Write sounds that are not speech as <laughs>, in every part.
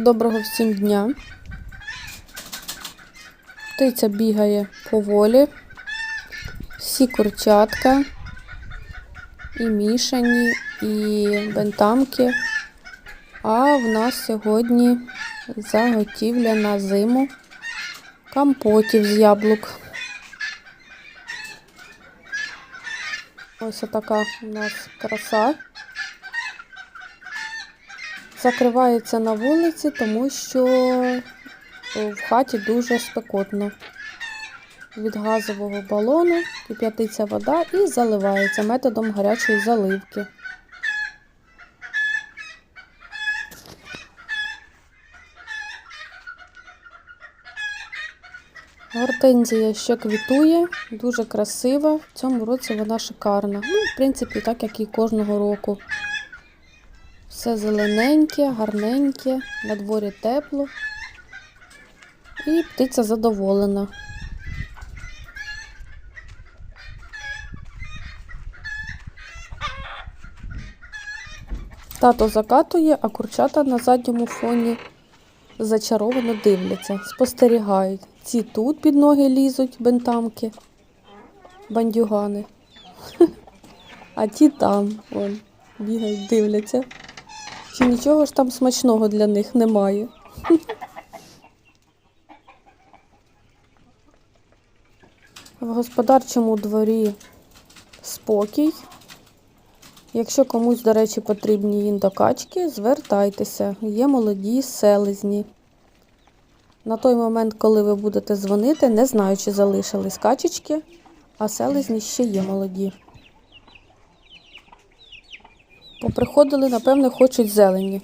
Доброго всім дня. Птиця бігає поволі. Всі курчатка, і мішані, і бентамки. А в нас сьогодні заготівля на зиму компотів з яблук. Ось така у нас краса. Закривається на вулиці, тому що в хаті дуже спекотно. Від газового балону кип'ятиться вода і заливається методом гарячої заливки. Гортензія ще квітує, дуже красива. В цьому році вона шикарна. Ну, в принципі, так як і кожного року. Все зелененьке, гарненьке, на дворі тепло. І птиця задоволена. Тато закатує, а курчата на задньому фоні зачаровано дивляться, спостерігають. Ці тут під ноги лізуть бентамки, бандюгани. <laughs> А ті там, вон, бігають, дивляться. Чи нічого ж там смачного для них немає. В господарчому дворі спокій. Якщо комусь, до речі, потрібні індокачки, звертайтеся. Є молоді селезні. На той момент, коли ви будете дзвонити, не знаю, чи залишились качечки, а селезні ще є молоді. Поприходили, напевне, хочуть зелені.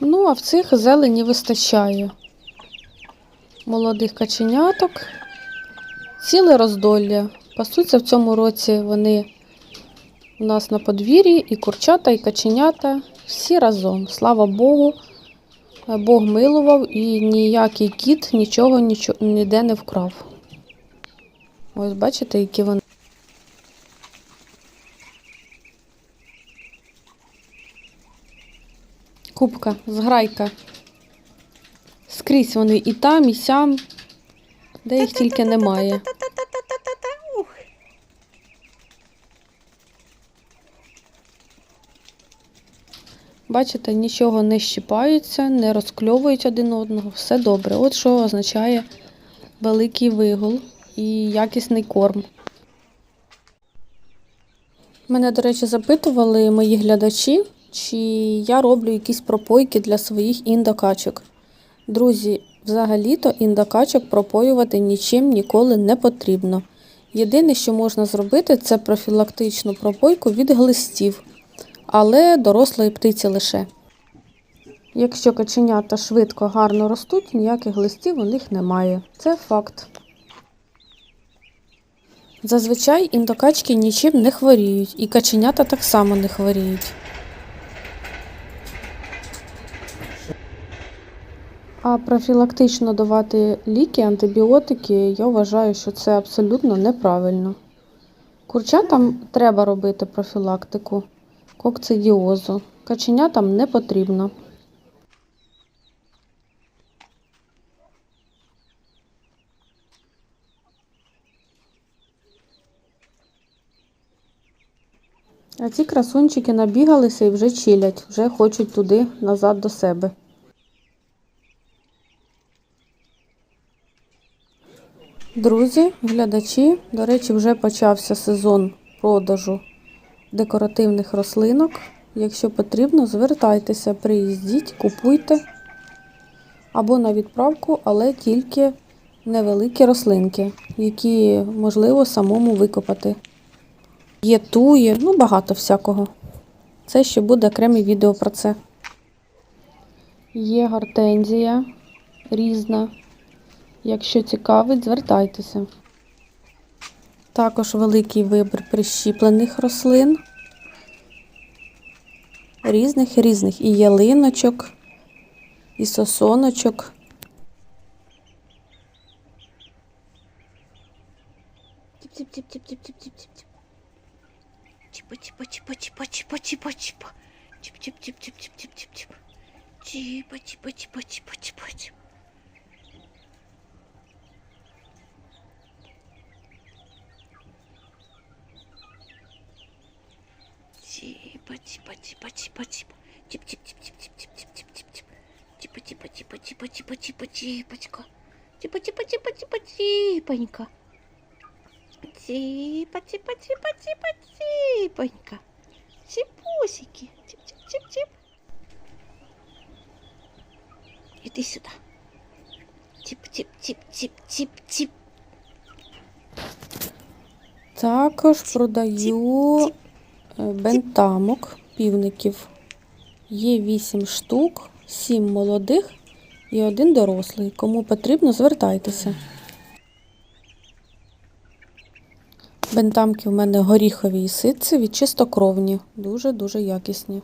Ну, а в цих зелені вистачає. Молодих каченяток, ціле роздолля. Пасуться в цьому році вони у нас на подвір'ї, і курчата, і каченята. Всі разом. Слава Богу. Бог милував і ніякий кіт нічого ніде не вкрав. Ось бачите, які вони. Кубка, зграйка. Скрізь вони і там, і сям, де їх тільки немає. Бачите, нічого не щіпаються, не розкльовують один одного, все добре. От що означає великий вигул і якісний корм. Мене, до речі, запитували мої глядачі, чи я роблю якісь пропойки для своїх індокачок. Друзі, взагалі-то індокачок пропоювати нічим ніколи не потрібно. Єдине, що можна зробити, це профілактичну пропойку від глистів, але дорослої птиці лише. Якщо каченята швидко гарно ростуть, ніяких глистів у них немає. Це факт. Зазвичай індокачки нічим не хворіють, і каченята так само не хворіють. А профілактично давати ліки, антибіотики, я вважаю, що це абсолютно неправильно. Курчатам треба робити профілактику, кокцидіозу. Каченятам не потрібно. А ці красунчики набігалися і вже чилять, вже хочуть туди назад до себе. Друзі, глядачі, до речі, вже почався сезон продажу декоративних рослинок. Якщо потрібно, звертайтеся, приїздіть, купуйте або на відправку, але тільки невеликі рослинки, які можливо самому викопати. Є тує, ну багато всякого. Це ще буде окреме відео про це. Є гортензія різна. Якщо цікавить, звертайтеся. Також великий вибір прищіплених рослин. Різних різних і ялиночок, і сосоночок. Тип-тип-тип-тип-тип-тип-тип-тип. Чіпа, чіпа, чіпа, чіпа, чіпа. Чіп, чіп, чіп, чіп, чіп, чіп, чіп, чіп, чіп, чіп. Чіпа, чіпа, чіпа, чіпа, чіпа, чіпа, чіпочка. Чіпа, чіпа, чіпа, чіпа, чіпонька. Чіпа, чіпа, чіпа, чіпа, чіпонька. Чіпусики. Чіп, чіп, чіп, чіп. Іди сюди. Чіп, чіп, чіп, чіп, чіп, чіп. Також продаю бентамок півників. Є 8 штук, 7 молодих і один дорослий. Кому потрібно, звертайтеся. Бентамки в мене горіхові і ситцеві, чистокровні, дуже-дуже якісні.